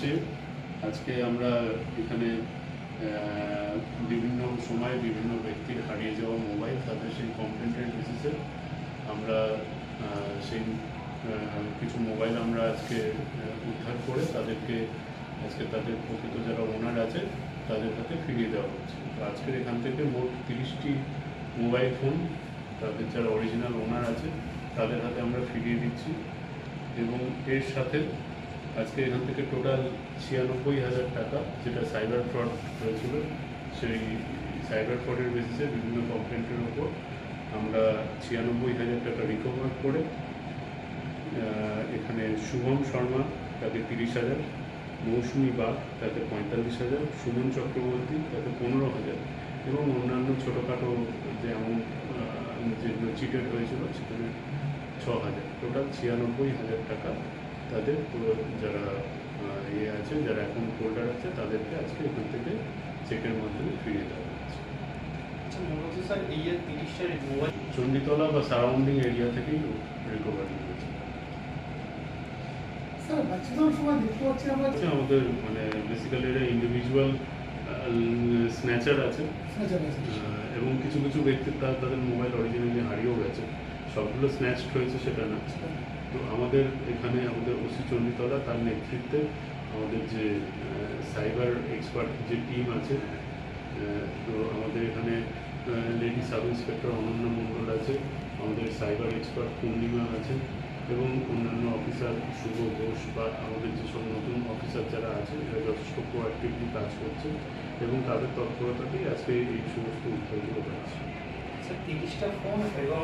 হচ্ছে আজকে আমরা এখানে বিভিন্ন সময়ে বিভিন্ন ব্যক্তির হারিয়ে যাওয়া মোবাইল তাদের সেই কমপ্লেন্টের বেসিসে আমরা সেই কিছু মোবাইল আমরা আজকে উদ্ধার করে তাদেরকে, আজকে তাদের প্রকৃত যারা ওনার আছে, তাদের হাতে ফিরিয়ে দেওয়া হচ্ছে। তো আজকের এখান থেকে মোট তিরিশটি মোবাইল ফোন তাদের যারা অরিজিনাল ওনার আছে, তাদের হাতে আমরা ফিরিয়ে দিচ্ছি এবং এর সাথে আজকে এখান থেকে টোটাল ছিয়ানব্বই হাজার টাকা যেটা সাইবার ফ্রড হয়েছিল, সেই সাইবার ফ্রডের বেসিসে বিভিন্ন কমপ্লেন্টের ওপর আমরা ছিয়ানব্বই হাজার টাকা রিকভার করে এখানে শুভম শর্মা তাকে তিরিশ হাজার, মৌসুমি বাগ তাকে পঁয়তাল্লিশ হাজার, সুমন চক্রবর্তী তাকে পনেরো হাজার এবং অন্যান্য ছোটোখাটো যে যেগুলো চিটেড হয়েছিল সেখানে ছ হাজার। টোটাল ছিয়ানব্বই হাজার টাকা তাদের পুরো যারা ইয়ে আছে যারা অ্যাকাউন্ট হোল্ডার আছে তাদেরকে আজকে এখান থেকে চেকের মাধ্যমে ফিরিয়ে দেওয়া হচ্ছে। আচ্ছা মনে হচ্ছে স্যার এই যে তিরিশটা মোবাইল চণ্ডীতলা বা সারাউন্ডিং এরিয়া থেকেই রিকভারি হয়েছে। স্যার ম্যাক্সিমাম সময় দেখতে পাচ্ছি আমরা হচ্ছে আমাদের মানে বেসিক্যালি এটা ইন্ডিভিজুয়াল স্ন্যাচার আছে। এবং কিছু কিছু ব্যক্তির তার তাদের মোবাইল অরিজিনালি হারিয়েও গেছে। সবগুলো স্ন্যাচড হয়েছে সেটা না। তো আমাদের এখানে আমাদের ওসি চণ্ডীতলা তার নেতৃত্বে আমাদের যে সাইবার এক্সপার্ট যে টিম আছে তো আমাদের এখানে লেডি সাব ইন্সপেক্টর অনন্য মণ্ডল আছে, আমাদের সাইবার এক্সপার্ট পূর্ণিমা আছে এবং অন্যান্য অফিসার শুভ ঘোষ বা আমাদের যেসব নতুন অফিসার যারা আছে, এরা যথেষ্ট প্রোয়াক্টিভলি কাজ করছে এবং তাদের তৎপরতাতেই আজকে এই সমস্ত উদ্যোগগুলো পাচ্ছে তিরিশটা ফোন এবং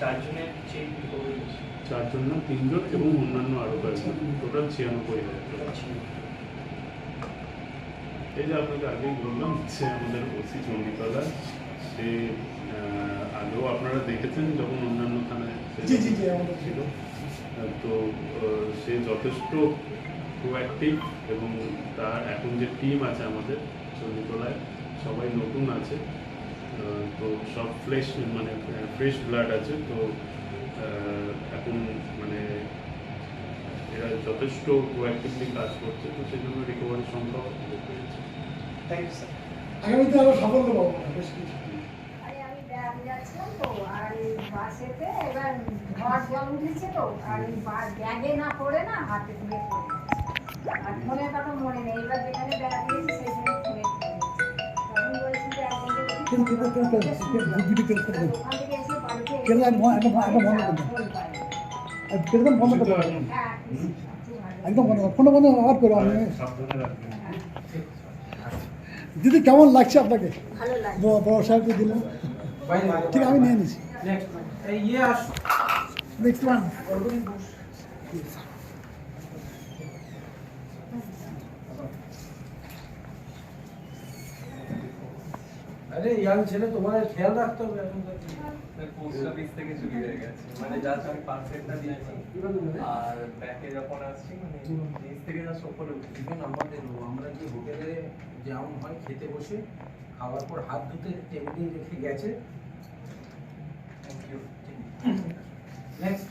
চারজনের চেক চারজন না তিনজন এবং অন্যান্য আরও কয়েকজন। টোটাল ছিয়ানব্বই হাজার এই যে আপনাকে আগেই বললাম সে আমাদের ওসি চণ্ডীতলা সে আগেও আপনারা দেখেছেন যখন অন্যান্য থানায় ছিল। তো সে যথেষ্ট প্রোঅ্যাক্টিভ এবং তার এখন যে টিম আছে আমাদের চণ্ডীতলায় সবাই নতুন আছে। তো সব ফ্রেশ মানে ফ্রেশ ব্লাড আছে তো এখন মানে এরা যথেষ্ট প্রোঅ্যাক্টিভলি কাজ করছে তো সেই জন্য রিকভারি সংখ্যাও বেড়ে থ্যাংক ইউ স্যার আগামীতে আরও সাফল্য পাবো আমরা বেশ কিছু। আরে আমি ব্যাগ যাচ্ছিলাম তো আর এই বাসেতে এবার ঝড় জল উঠেছে তো আর ব্যাগে না পড়ে না হাতে তুলে পড়ে আর ফোনের কথা মনে নেই এবার যেখানে ব্যাগ কেন, কেন, কেন, কেন, ভিডিও কেন, কেন, কেন? ব- একটা বন্ধ করে ফোন পাই। একদম বন্ধ করে দাও। হ্যাঁ, একদম বন্ধ। ফোনটা বন্ধ আবার করো আমি দিদি কেমন লাগছে আপনাকে বড় সাহেবকে দিলেন ঠিক আমি নিয়ে নিচ্ছি নেক্সট ওয়ান আরে ইয়াং ছেলে তোমাদের খেয়াল রাখতে হবে এখন পোস্ট অফিস থেকে চুরি হয়ে গেছে। মানে জাস্ট আমি পার্সেলটা দিয়েছি। আর ব্যাকে যখন আসছি মানে নিচ থেকে উঠেছি। আমরা যে হোটেলে যেমন হয় খেতে বসে খাওয়ার পর হাত ধুতে টেবিলে রেখে গেছে। থ্যাংক ইউ নেক্সট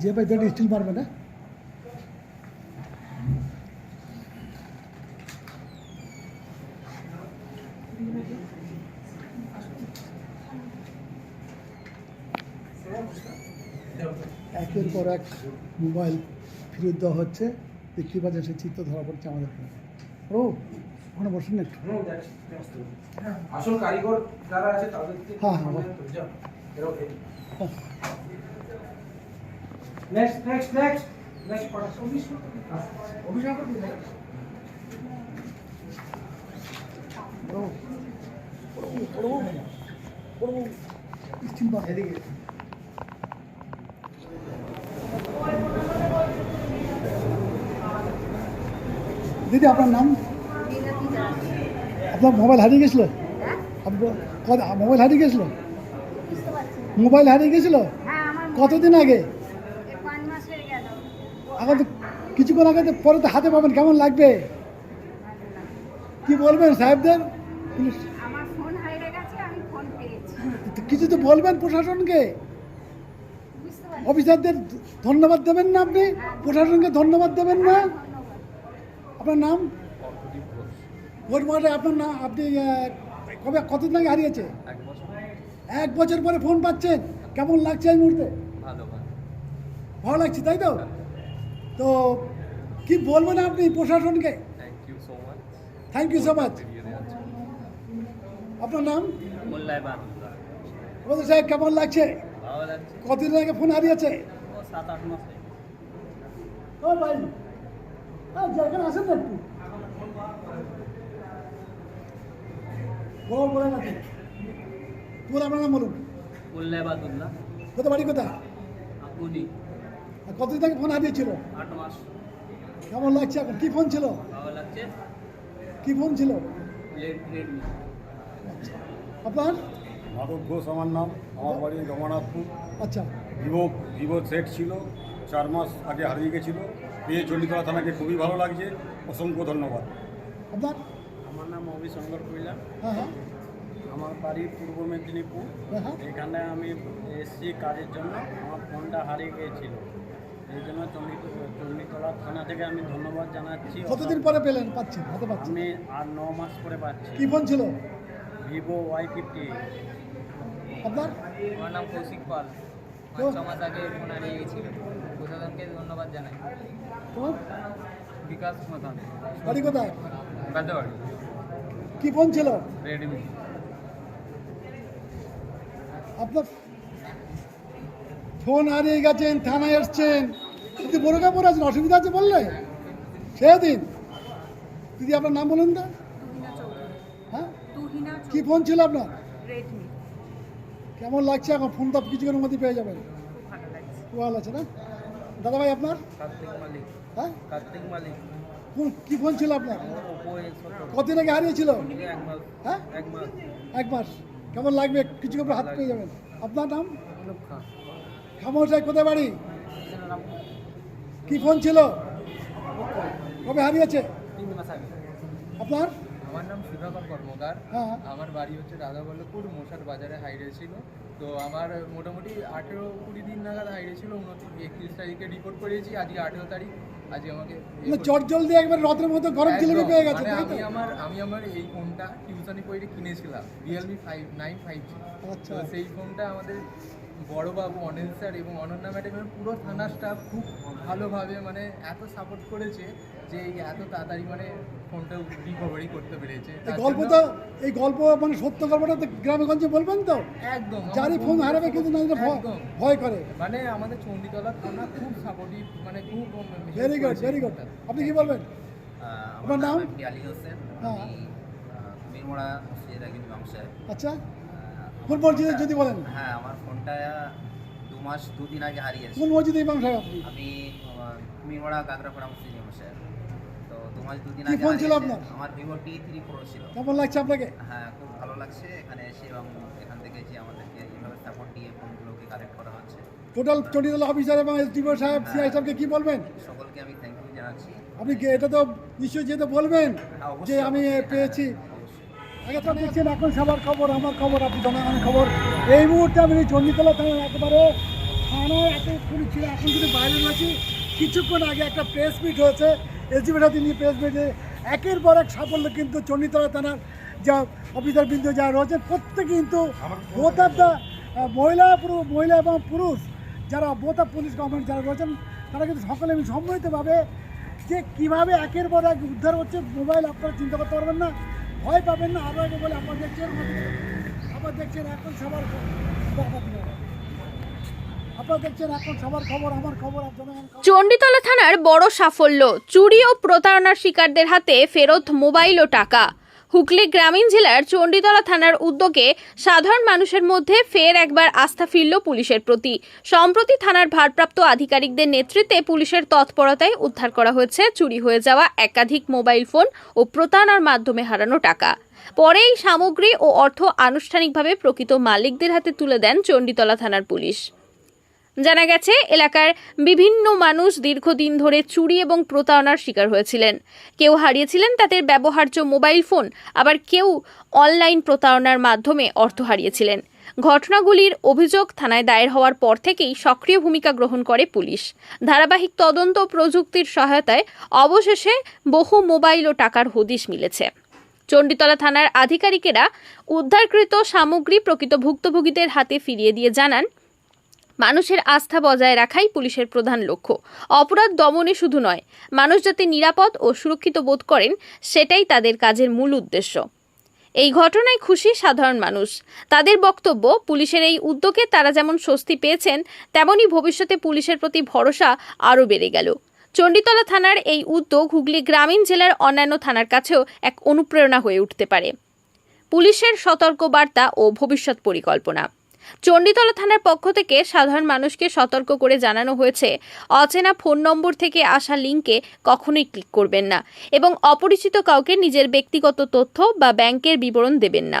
যে ভাই দুটো স্টিল মারবে না? একের পর এক মোবাইল ফেরত দেওয়া হচ্ছে। দেখতে পাচ্ছেন সে চিত্র ধরা পড়ছে আমাদের ও ওখানে বসুন একটু। আসল কারিগর যারা আছে তাদেরকে হ্যাঁ, হ্যাঁ, নেক্সট নেক্সট নেক্সট নেক্সট পড়া অভিষেক ও, ও, ও, ও, স্টিল মার এদিকে দিদি আপনার নাম বিনাতি দাস। আপনার মোবাইল হারিয়ে গেছিল হ্যাঁ? আপনার কত- মোবাইল হারিয়ে গেছিল বুঝতে পারছি না। মোবাইল হারিয়ে গেছিল? হ্যাঁ কতদিন আগে? হয়ে এখন তো কিছুক্ষণ আগে তো পরে তো হাতে পাবেন কেমন লাগবে? কি বলবেন সাহেবদের? পুলিশ কিছু তো বলবেন প্রশাসনকে? অফিসারদের ধন্যবাদ দেবেন না আপনি? প্রশাসনকে ধন্যবাদ দেবেন না? আপনার নাম? ভোট মাঠে আপনার নাম আপনি কবে কতদিন আগে হারিয়েছে? এক বছর পরে ফোন পাচ্ছেন। কেমন লাগছে এই মুহূর্তে? ভালো ভালো। লাগছে তাই তো? তো কি বলবেন আপনি প্রশাসনকে? থ্যাংক ইউ সো মাচ আপনার নাম? আমাদের সাহেব কেমন লাগছে? কতদিন আগে ফোন হারিয়েছে? ও ভাই যেখানে আসেন না একটু। বলেন আপনি পুরো আপনার নাম বলুন? মোল্লায় বাদুল্লাহ কোথায় বাড়ি কোথায়? উনি আর কতদিন আগে ফোন হারিয়েছিল আট মাস। কেমন লাগছে এখন? কি ফোন ছিল? ভালো লাগছে? কি ফোন ছিল? রেডমি। আপনার? মাধব ঘোষ আমার নাম। আমার বাড়ি রমনাথপুর। আচ্ছা। ভিভো ভিভো সেট ছিল। চার মাস আগে হারিয়ে গেছিল। পেয়ে চণ্ডীতলা থানাকে খুবই ভালো লাগছে। অসংখ্য ধন্যবাদ। আপনার? আমার নাম অভিশঙ্কর কৈলা হ্যাঁ হ্যাঁ। আমার বাড়ি পূর্ব মেদিনীপুর। হ্যাঁ। এখানে আমি এসছি কাজের জন্য। আমার ফোনটা হারিয়ে গিয়েছিল। এই জন্য চণ্ডীতলা থানা থেকে আমি ধন্যবাদ জানাচ্ছি। কতদিন পরে পেলেন? পাচ্ছেন হাতে পাচ্ছেন। আমি আর ন মাস পরে পাচ্ছি। কি ফোন ছিল? Vivo Y fifty. আপনার? আমার নাম কৌশিক পাল? পাঁচ মাস আগে ফোন হারিয়ে গেছিল প্রশাসনকে ধন্যবাদ জানাই। বিকাশ মতান বাড়ি কোথায়? কি ফোন ছিল? রেডমি ফোন হারিয়ে গেছেন থানায় এসছেন। দিদি বড়কা পড়ে আছেন অসুবিধা আছে বললে? সেদিন। দিদি আপনার নাম বলুন তো। হ্যাঁ? কি ফোন ছিল আপনার? কেমন লাগছে এখন? ফোন তো কিছুক্ষণের মধ্যে পেয়ে যাবেন। ভালো আছে না? দাদা ভাই আপনার হ্যাঁ? কোন কি ফোন ছিল আপনার? কতদিন আগে হারিয়েছিল? হ্যাঁ? এক মাস। কেমন লাগবে? কিছু করে হাত পেয়ে যাবেন। আপনার নাম? খামসাই খামোশাই কোথায় বাড়ি? কি ফোন ছিল? কবে হারিয়েছে? আপনার? আমার নাম সুধাকর কর্মকার। হ্যাঁ আমার বাড়ি হচ্ছে রাধাবল্লভপুর মশার বাজারে হাইরে ছিল। তো আমার মোটামুটি আঠেরো কুড়ি দিন নাগাদ হাইরে ছিল উনত্রিশ একত্রিশ তারিখে রিপোর্ট করেছি আজকে আঠেরো তারিখ আজকে আমাকে ইয়ে মানে চট জলদি একবার রথের মতো গরম জিলিপি পেয়ে গেছে মানে আমি আমার আমি আমার এই ফোনটা টিউশনি পড়ে কিনেছিলাম রিয়েলমি ফাইভ নাইন ফাইভ তো সেই ফোনটা আমাদের বড়বাবু অনিল স্যার এবং অনন্যা ম্যাডামের পুরো থানার স্টাফ খুব ভালোভাবে মানে এত সাপোর্ট করেছে যে এই এত তাড়াতাড়ি মানে ফোনটা রিকভারি করতে পেরেছে। এই গল্প তো এই গল্প মানে সত্য গল্পটা তো গ্রামে গঞ্জে বলবেন তো? একদম যারই আমার ফোন হারাবে কিন্তু না ভয়- করে। মানে আমাদের চণ্ডীতলা থানা খুব সাপোর্টিভ মানে খুব ভেরি গুড ভেরি গুড আপনি কি বলবেন? আপনার নাম? আলী হোসেন। হ্যাঁ। আমি মিরমোড়া মসজিদের একজন আচ্ছা। কোন মসজিদে যদি বলেন? হ্যাঁ আমার ফোনটা দু মাস দুদিন আগে হারিয়েছে। কোন মসজিদে ইমাম সাহেব আপনি? আমি আহ, মিরমোড়া গাগরাপাড়া মসজিদ ইমাম সাহেব। তো দু মাস দুদিন কি আগে ফোন ছিল আপনার? আমার ভিভো টি থ্রি প্রো ছিল। কেমন লাগছে আপনাকে? হ্যাঁ খুব ভালো লাগছে। এখানে এসে এবং এখান থেকে যে আমাদেরকে এইভাবে সাপোর্ট দিয়ে ফোনগুলোকে কালেক্ট করা হচ্ছে। টোটাল চন্ডিদল অফিসার এবং এসডিও সাহেব সিআই সাহেবকে কি বলবেন? সকলকে আমি থ্যাংক ইউ জানাচ্ছি। আপনি কি এটা তো নিশ্চয়ই যেতে বলবেন হ্যাঁ, যে আমি পেয়েছি। অবশ্যই। দেখছেন এখন সবার খবর আমার খবর আপনি জনগণের খবর। এই মুহূর্তে আমি চণ্ডীতলা থানার একেবারে থানায় এত পুলিশ ছিল। এখন যদি বাইরে রয়েছি। কিছুক্ষণ আগে একটা প্রেস মিট হয়েছে। এসডিপি নিয়ে প্রেস মিটে একের পর এক সাফল্য কিন্তু চণ্ডীতলা থানার যা অফিসার বিন্দু যারা রয়েছেন প্রত্যেকে কিন্তু বোথ অফ দ্য মহিলা পুরুষ মহিলা এবং পুরুষ যারা বোথ অফ পুলিশ গভর্নমেন্ট যারা রয়েছেন তারা কিন্তু সকলে আমি সম্মিলিতভাবে যে কীভাবে একের পর এক উদ্ধার হচ্ছে মোবাইল আপনারা চিন্তা করতে পারবেন না। ভয় পাবেন না আবার বলে আবার দেখছেন আবার দেখছেন এখন সবার চণ্ডীতলা থানার বড় সাফল্য, চুরি ও প্রতারণার শিকারদের হাতে ফেরত মোবাইল ও টাকা। হুগলি গ্রামীণ জেলার চণ্ডীতলা থানার উদ্যোগে সাধারণ মানুষের মধ্যে ফের একবার আস্থা ফিরল পুলিশের প্রতি। সম্প্রতি থানার ভারপ্রাপ্ত আধিকারিকদের নেতৃত্বে পুলিশের তৎপরতায় উদ্ধার করা হয়েছে, চুরি হয়ে যাওয়া একাধিক মোবাইল ফোন ও প্রতারণার মাধ্যমে হারানো টাকা। পরে এই সামগ্রী ও অর্থ আনুষ্ঠানিকভাবে প্রকৃত মালিকদের হাতে তুলে দেন চণ্ডীতলা থানার পুলিশ। জানা গেছে, এলাকার বিভিন্ন মানুষ দীর্ঘদিন ধরে চুরি এবং প্রতারণার শিকার হয়েছিলেন। কেউ হারিয়েছিলেন তাদের ব্যবহার্য মোবাইল ফোন, আবার কেউ অনলাইন প্রতারণার মাধ্যমে অর্থ হারিয়েছিলেন। ঘটনাগুলির অভিযোগ থানায় দায়ের হওয়ার পর থেকেই সক্রিয় ভূমিকা গ্রহণ করে পুলিশ। ধারাবাহিক তদন্ত প্রযুক্তির সহায়তায় অবশেষে বহু মোবাইল ও টাকার হদিশ মিলেছে। চণ্ডীতলা থানার আধিকারিকেরা উদ্ধারকৃত সামগ্রী প্রকৃত ভুক্তভোগীদের হাতে ফিরিয়ে দিয়ে জানান মানুষের আস্থা বজায় রাখাই পুলিশের প্রধান লক্ষ্য। অপরাধ দমনে শুধু নয়, মানুষ যাতে নিরাপদ ও সুরক্ষিত বোধ করেন, সেটাই তাদের কাজের মূল উদ্দেশ্য। এই ঘটনায় খুশি সাধারণ মানুষ। তাদের বক্তব্য, পুলিশের এই উদ্যোগে তারা যেমন স্বস্তি পেয়েছেন, তেমনই ভবিষ্যতে পুলিশের প্রতি ভরসা আরও বেড়ে গেল। চণ্ডীতলা থানার এই উদ্যোগ হুগলি গ্রামীণ জেলার অন্যান্য থানার কাছেও এক অনুপ্রেরণা হয়ে উঠতে পারে। পুলিশের সতর্ক বার্তা ও ভবিষ্যৎ পরিকল্পনা। চণ্ডীতলা থানার পক্ষ থেকে সাধারণ মানুষকে সতর্ক করে জানানো হয়েছে, অচেনা ফোন নম্বর থেকে আসা লিঙ্কে কখনোই ক্লিক করবেন না এবং অপরিচিত কাউকে নিজের ব্যক্তিগত তথ্য বা ব্যাংকের বিবরণ দেবেন না।